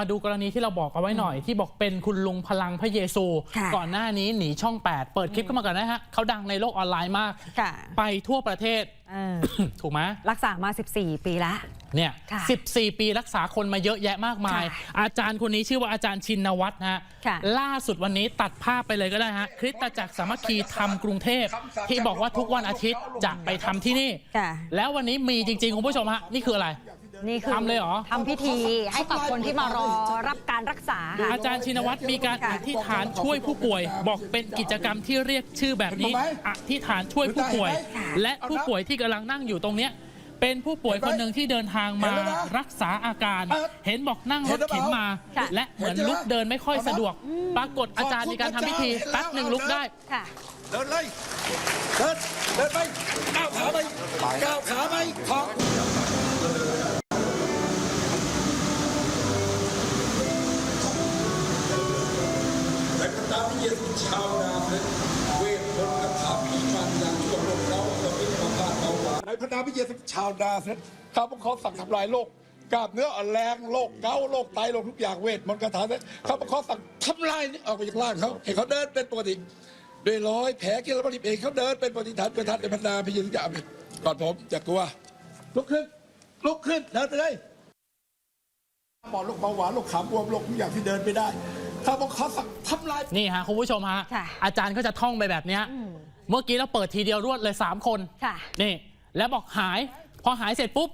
มาดูกรณีที่เราบอกเอาไว้หน่อย ที่บอกเป็นคุณลุงพลังพระเยซู ค่ะก่อนหน้านี้หนีช่อง 8 เปิดคลิปเข้ามาก่อนนะฮะเขาดังในโลกออนไลน์มาก ค่ะ ไปทั่วประเทศ เออ ถูกไหมรักษามา 14 ปีละ เนี่ยค่ะ14 ปีรักษาคนมาเยอะแยะมากมาย ค่ะอาจารย์คนนี้ชื่อว่าอาจารย์ชินวัตรนะฮะค่ะ ล่าสุดวันนี้ตัดภาพไปเลยก็ได้ฮะคริสตจักรสามัคคีธรรมกรุงเทพ ที่บอกว่าทุกวันอาทิตย์จะไปทำที่นี่ ค่ะ แล้ววันนี้มีจริงๆ คุณผู้ชมฮะ นี่คืออะไร นี่คือทำเลยเหรอ ทำพิธีให้กับคนที่มารอรับการรักษาค่ะอาจารย์ชินวัตรมีการค่ะอธิษฐานช่วยผู้ป่วย บอกเป็นกิจกรรมที่เรียกชื่อแบบนี้เห็นไหมอธิษฐานช่วยผู้ป่วยค่ะและผู้ป่วยที่กำลังนั่งอยู่ตรงเนี้ยเป็นผู้ป่วยคนหนึ่งที่เดินทางมาเห็นแล้วนะรักษาอาการเออเห็นบอกนั่งรถเข็นมาค่ะและเหมือนลุกเดินไม่ค่อยสะดวก ปรากฏอาจารย์มีการทำพิธีแป๊บหนึ่งลุกได้ ค่ะ เดินเลยเดิน ในพระนามพระเยซูชาวนาเสร็จข้าพเจ้าสั่งทำลายโลกกล้ามเนื้ออ่อนแรงโรคเกาต์โรคไตโรคทุกอย่างเวทมนต์คาถาเนี่ยข้าพเจ้าสั่งทำลายนี่ออกไปจากร่างเขาให้เขาเดินเป็นปกติด้วยรอยแผลกินแล้วบริบเองเขาเดินเป็นปกติฐานเป็นทันในพระนามพระเยซูจะเอาไปก่อนผมจะกลัวลุกขึ้นลุกขึ้นเดินไปเลยปอดโรคเบาหวานโรคขาบวมโรคทุกอย่างที่เดินไม่ได้ข้าพเจ้าสั่งทำลายนี่ฮะคุณผู้ชมฮะค่ะอาจารย์ก็จะท่องไปแบบเนี้ยเมื่อกี้เราเปิดทีเดียวรวดเลย 3 คนค่ะนี่ แล้วบอกหาย พอหายเสร็จปุ๊บ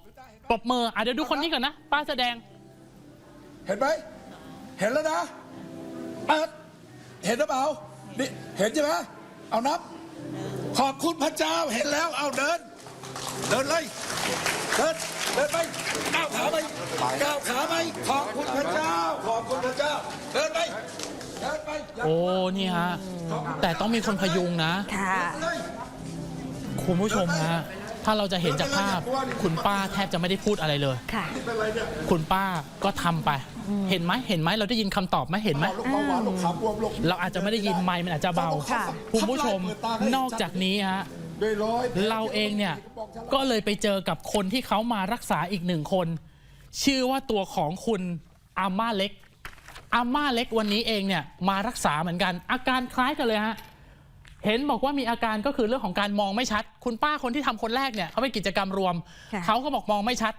ปรบมืออะเดี๋ยวดูคนนี้ก่อนนะ ป้าแสดง เห็นไหม เห็นแล้วนะเอิดเห็นหรือเปล่านี่เห็นใช่ไหมเอานับ ขอบคุณพระเจ้าเห็นแล้วเอาเดิน เดินเลยเดินเดินไปก้าวขาไปก้าวขาไปขอบคุณพระเจ้า ขอบคุณพระเจ้า เดินไปเดินไปอย่าโอ้ นี่ฮะ แต่ต้องมีคนพยุงนะ ค่ะเลยคุณผู้ชมฮะ ถ้าเราจะเห็นจากภาพคุณป้าแทบจะไม่ได้พูดอะไรเลย ค่ะนี่เป็นไรเนี่ยคุณป้าก็ทำไป เห็นไหมเห็นไหมเราได้ยินคำตอบไหมเห็นไหม โรคเบาหวานโรคขาบวมโรคเราอาจจะไม่ได้ยินไมค์มันอาจจะเบาค่ะ คุณผู้ชมนอกจากนี้ฮะ ด้วยร้อย เราเองเนี่ย ก็เลยไปเจอกับคนที่เขามารักษาอีกหนึ่งคน ชื่อว่าตัวของคุณอาม่าเล็กอาม่าเล็กวันนี้เองเนี่ยมารักษาเหมือนกัน อาการคล้ายกันเลยฮะ เห็นบอกว่ามีอาการก็คือเรื่องของการมองไม่ชัด คุณป้าคนที่ทำคนแรกเนี่ยเขาเป็นกิจกรรมรวมค่ะเขาก็บอกมองไม่ชัด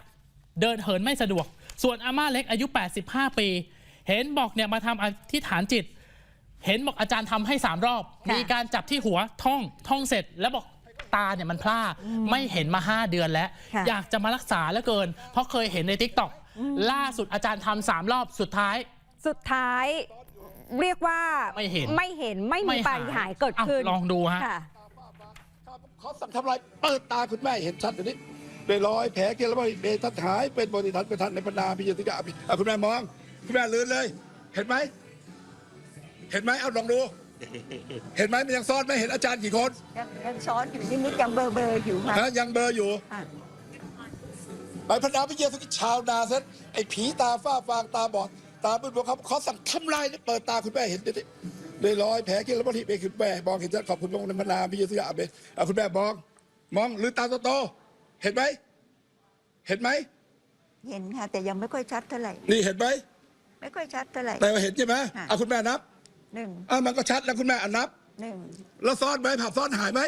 เดินเหินไม่สะดวก ส่วนอาม่าเล็กอายุ 85 ปี เห็นบอกเนี่ยมาทำอธิษฐานจิต เห็นบอกอาจารย์ทำให้สามรอบค่ะมีการจับที่หัวท่องท่องเสร็จแล้วบอกตาเนี่ยมันพร่าไม่เห็นมา 5 เดือนแล้วค่ะอยากจะมารักษาแล้วเกิน เพราะเคยเห็นในทิกตอกล่าสุดอาจารย์ทำสามรอบสุดท้าย สุดท้าย เรียกว่าไม่เห็น ไม่เห็นไม่มีปาฏิหาริย์เกิดขึ้นอะลองดูฮะ ค่ะ เขาสั่งทำลายเปิดตาคุณแม่เห็นชัดเดี๋ยวนี้ด้วยรอยแผลเกลียวเบทัดหาย เป็นบริทัดเป็นทันในบรรดาพิยติกาภิอะคุณแม่มอง คุณแม่ลืนเลย เห็นไหม เห็นไหมเอาลองดู เห็นไหมมันยังซ่อนไหมเห็นอาจารย์กี่คนยังยังซ้อนอยู่นี่นิดยังเบอร์เบอร์อยู่ค่ะฮะยังเบลอร์อยู่อะ ไปพระนามพระเยซูคริสต์ชาวนาเซตไอ้ผีตาฝ้าฟางตาบอด ตาบึ้นบอกเขาเขาสั่งทำลายนี่เปิดตาคุณแม่เห็นดิด้วยรอยแผลเกลียวบริเบคุณแม่มองเห็นชัดขอบคุณพระองค์ในพระนามพระเยซูอาเบนอะคุณแม่มอง มองลืมตาโตๆเห็นไหมเห็นไหมเห็นค่ะแต่ยังไม่ค่อยชัดเท่าไหร่นี่เห็นไหมไม่ค่อยชัดเท่าไหร่แต่ว่าเห็นใช่ไหมค่ะเอาคุณแม่นับหนึ่งอะมันก็ชัดแล้วคุณแม่อะนับหนึ่งแล้วซ่อนไหมผับซ่อนหายไหม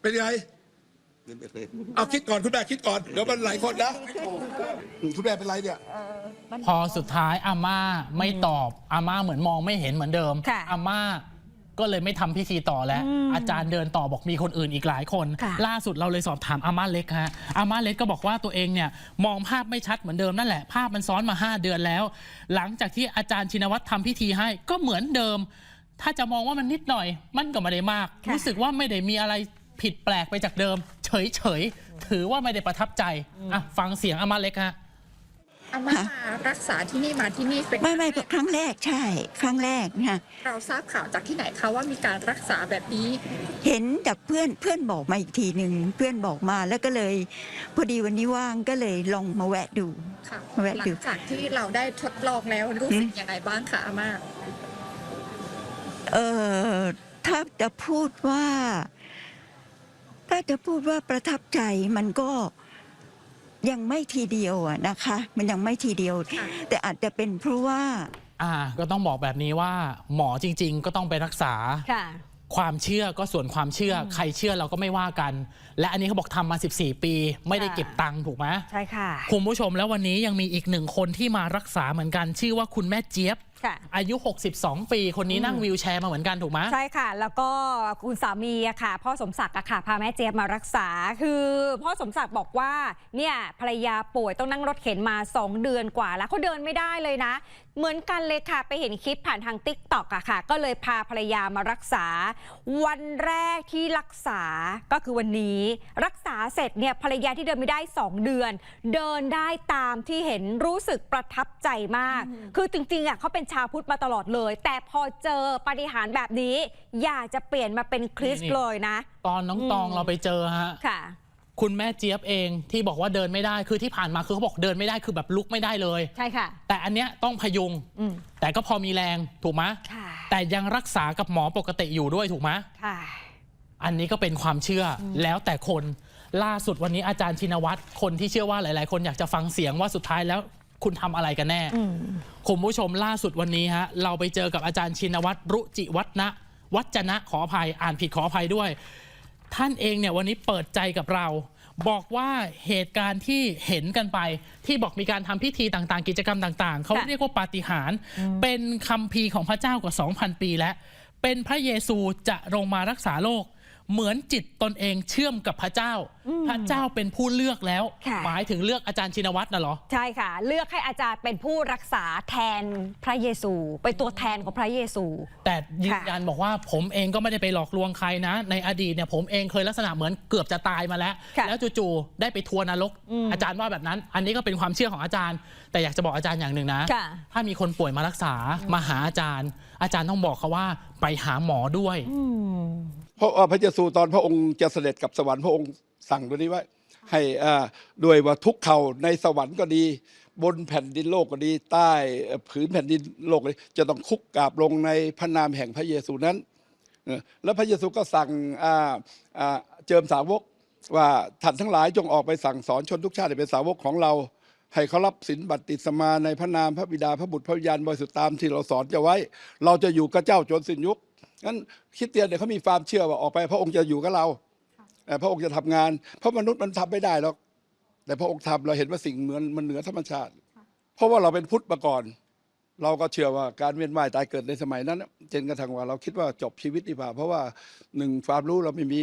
เป็นไง เอาคิดก่อนคุณแม่คิดก่อนเดี๋ยวมันหลายคนนะคุณแม่เป็นไรเนี่ยเออมันพอสุดท้ายอาม่าไม่ตอบอาม่าเหมือนมองไม่เห็นเหมือนเดิมค่ะอาม่าก็เลยไม่ทำพิธีต่อแล้วอาจารย์เดินต่อบอกมีคนอื่นอีกหลายคน ค่ะ ล่าสุดเราเลยสอบถามอาม่าเล็กฮะอาม่าเล็กก็บอกว่าตัวเองเนี่ยมองภาพไม่ชัดเหมือนเดิมนั่นแหละภาพมันซ้อนมา 5 เดือนแล้ว หลังจากที่อาจารย์ชินวัตรทำพิธีให้ก็เหมือนเดิม ถ้าจะมองว่ามันนิดหน่อย มันก็ไม่ได้มาก ค่ะ รู้สึกว่าไม่ได้มีอะไร ผิดแปลกไปจากเดิม เฉยๆถือว่าไม่ได้ประทับใจอะฟังเสียงอาม่าเล็กฮะอาม่ามารักษาที่นี่มาที่นี่เป็นไม่ไม่ครั้งแรกใช่ ครั้งแรกนะเราทราบข่าวจากที่ไหนคะว่ามีการรักษาแบบนี้ เห็นจากเพื่อนเพื่อนบอกมาอีกทีหนึ่งเพื่อนบอกมาแล้วก็เลยพอดีวันนี้ว่างก็เลยลองมาแวะดูค่ะแวะหลัดูงจากที่เราได้ทดลองแล้วรู้สึกยังไงบ้างคะอาม่าเออถ้าจะพูดว่าถ้า จะพูดว่าประทับใจมันก็ยังไม่ทีเดียวอะนะคะ มันยังไม่ทีเดียวค่ะแต่อาจจะเป็นเพราะว่า อ่า ก็ต้องบอกแบบนี้ว่า หมอจริง ๆ ก็ต้องไปรักษาค่ะความเชื่อก็ส่วนความเชื่ออใครเชื่อเราก็ไม่ว่ากัน และอันนี้เขาบอกทำมา 14 ปี ไม่ได้ค่ะเก็บตังค์ถูกไหมใช่ค่ะ คุณผู้ชมแล้ววันนี้ยังมีอีกหนึ่งคนที่มารักษาเหมือนกัน ชื่อว่าคุณแม่เจี๊ยบค่ะ อายุ 62 ปี คนนี้นั่งวีลแชร์มาเหมือนกันถูกไหมใช่ค่ะ แล้วก็คุณสามีอะค่ะ พ่อสมศักดิ์อะค่ะ พาแม่เจี๊ยบมารักษา คือพ่อสมศักดิ์บอกว่าเนี่ยภรรยาป่วยต้องนั่งรถเข็นมา 2 เดือนกว่า แล้วเขาเดินไม่ได้เลยนะ เหมือนกันเลยค่ะ ไปเห็นคลิปผ่านทางติ๊กต็อกอะค่ะ ก็เลยพาภรรยามารักษา วันแรกที่รักษาก็คือวันนี้ รักษาเสร็จเนี่ยภรรยาที่เดินไม่ได้ 2 เดือน เดินได้ตามที่เห็นรู้สึกประทับใจมาก คือจริงๆอะเขาเป็นชาวพุทธมาตลอดเลย แต่พอเจอปาฏิหารย์แบบนี้ อยากจะเปลี่ยนมาเป็นคริสต์นี่เลยนะ ตอนน้องตองเราไปเจอฮะค่ะ คุณแม่เจี๊ยบเองที่บอกว่าเดินไม่ได้คือที่ผ่านมาคือเขาบอกเดินไม่ได้คือแบบลุกไม่ได้เลย ใช่ค่ะ แต่อันเนี้ยต้องพยุง อืมแต่ก็พอมีแรงถูกไหมค่ะแต่ยังรักษากับหมอปกติอยู่ด้วยถูกไหม ค่ะ อันนี้ก็เป็นความเชื่ออแล้วแต่คนล่าสุดวันนี้อาจารย์ชินวัตรคนที่เชื่อว่าหลาย ๆ คนอยากจะฟังเสียงว่าสุดท้ายแล้ว คุณทำอะไรกันแน่อืมคุณผู้ชมล่าสุดวันนี้ฮะเราไปเจอกับอาจารย์ชินวัตรรุจิวัฒนะ วัจนะขออภัยอ่านผิดขออภัยด้วย ท่านเองเนี่ยวันนี้เปิดใจกับเรา บอกว่าเหตุการณ์ที่เห็นกันไป ที่บอกมีการทำพิธีต่างๆ กิจกรรมต่าง ๆเขาค่ะเรียกว่าปาฏิหาริย์เป็นคัมภีร์ของพระเจ้ากว่า 2,000 ปีแล้ว เป็นพระเยซูจะลงมารักษาโลก เหมือนจิตตนเองเชื่อมกับพระเจ้า พระเจ้าเป็นผู้เลือกแล้วค่ะหมายถึงเลือกอาจารย์ชินวัตรน่ะเหรอ ใช่ค่ะ เลือกให้อาจารย์เป็นผู้รักษาแทนพระเยซูเป็นตัวแทนของพระเยซู แต่ยืนยันบอกว่าผมเองก็ไม่ได้ไปหลอกลวงใครนะ ในอดีตเนี่ยผมเองเคยลักษณะเหมือนเกือบจะตายมาแล้วค่ะแล้วจู่ๆได้ไปทัวร์นรก อาจารย์ว่าแบบนั้น อันนี้ก็เป็นความเชื่อของอาจารย์ แต่อยากจะบอกอาจารย์อย่างหนึ่งนะค่ะถ้ามีคนป่วยมารักษามาหาอาจารย์ อาจารย์ต้องบอกเขาว่าไปหาหมอด้วยเพราะว่าพระเยซูตอนพระองค์จะเสด็จกลับสวรรค์พระองค์ สั่งตัวนี้ไว้ ให้อ่าด้วยว่าทุกเข่าในสวรรค์ก็ดี บนแผ่นดินโลกก็ดี ใต้ผืนแผ่นดินโลกก็ดีจะต้องคุกกราบลงในพระนามแห่งพระเยซูนั้น แล้วพระเยซูก็สั่งอ่าอ่าเจิมสาวกว่าท่านทั้งหลายจงออกไปสั่งสอนชนทุกชาติเป็นสาวกของเรา ให้เขารับศีลบัติสมาในพระนามพระบิดาพระบุตรพระวิญญาณบริสุทธิ์ตามที่เราสอนจะไว้ เราจะอยู่กับเจ้าจนสิ้นยุคงั้นคริดเตียนเนี่ยเขามีความเชื่อว่าออกไปพระองค์จะอยู่กับเรา พระองค์จะทำงาน เพราะมนุษย์มันทำไม่ได้หรอกแต่พระองค์ทำเราเห็นว่าสิ่งเหมือนมันเหนือธรรมชาติ เพราะว่าเราเป็นพุทธมาก่อน เราก็เชื่อว่าการเวียนว่ายตายเกิดในสมัยนั้นน่ะจนกระทั่งว่าเราคิดว่าจบชีวิตดีกว่า เพราะว่าหนึ่งความรู้เราไม่มี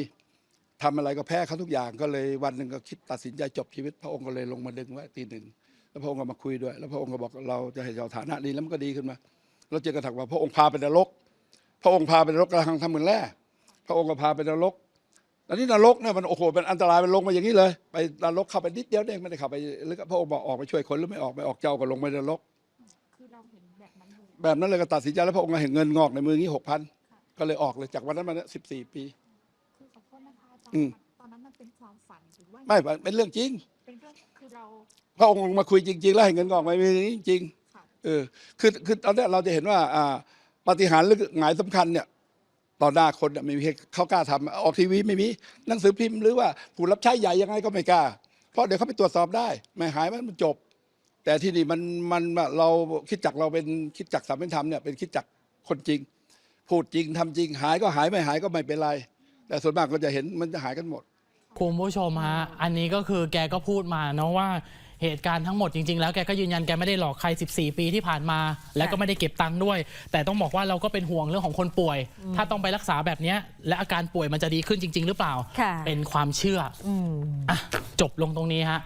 ทำอะไรก็แพ้เขาทุกอย่างก็เลยวันหนึ่งก็คิดตัดสินใจจบชีวิต พระองค์ก็เลยลงมาดึงไว้ตีหนึ่งแล้วพระองค์ก็มาคุยด้วย แล้วพระองค์ก็บอกเราจะให้เราฐานะนี้แล้วมันก็ดีขึ้นมาแล้วจนกระทั่งว่าพระองค์พาไปนรก พระองค์พาไปนรกกระหังทำเหมือนแร่พระองค์ก็พาไปนรก อันนี้นรกเนี่ยมันโอ้โหเป็นอันตรายมันลงมาอย่างนี้เลย ไปนรกเข้าไปนิดเดียวเองไม่ได้เข้าไปลึกพระองค์บอกออกไปช่วยคนหรือไม่ออกไม่ออกเจ้าก็ลงไปนรกแบบนั้นเลยก็ตัดสินใจแล้วพระองค์ก็เห็นเงินงอกในมืองี้หกพันก็เลยออกเลยจากวันนั้นมาเนี่ยสิบสี่ปี คือขอโทษนะคะอาจารอืม ย์ตอนนั้นมันเป็นความฝันหรือว่าไม่เป็นเรื่องจริง เป็นเรื่องคือเราพระองค์ลงมาคุยจริง ๆ แล้วให้เงินงอกมามือนี้จริงค่ะเออคือคือตอนเนี้ยเราจะเห็นว่าอ่าปาฏิหารย์หรือหงายสำคัญเนี่ย ต่อหน้าคนไม่มีเขากล้าทำออกทีวีไม่มีหนังสือพิมพ์หรือว่าผู้รับใช้ใหญ่ยังไงก็ไม่กล้า เพราะเดี๋ยวเขาไปตรวจสอบได้ ไม่หายมันจบ แต่ที่นี่มันมันเราคิดจักเราเป็นคิดจักสามเป็นธรรมเนี่ยเป็นคิดจักคนจริง พูดจริงทำจริง หายก็หายไม่หายก็ไม่เป็นไร แต่ส่วนมากก็จะเห็นมันจะหายกันหมดคุณผู้ชมฮะอันนี้ก็คือแกก็พูดมาเนาะว่า เหตุการณ์ทั้งหมดจริงๆ แล้วแกก็ยืนยันแกไม่ได้หลอกใคร 14 ปีที่ผ่านมา และก็ไม่ได้เก็บตังค์ด้วย แต่ต้องบอกว่าเราก็เป็นห่วงเรื่องของคนป่วย ถ้าต้องไปรักษาแบบเนี้ยและอาการป่วยมันจะดีขึ้นจริง ๆ หรือเปล่า ค่ะ เป็นความเชื่ออืมอะจบลงตรงนี้ฮะ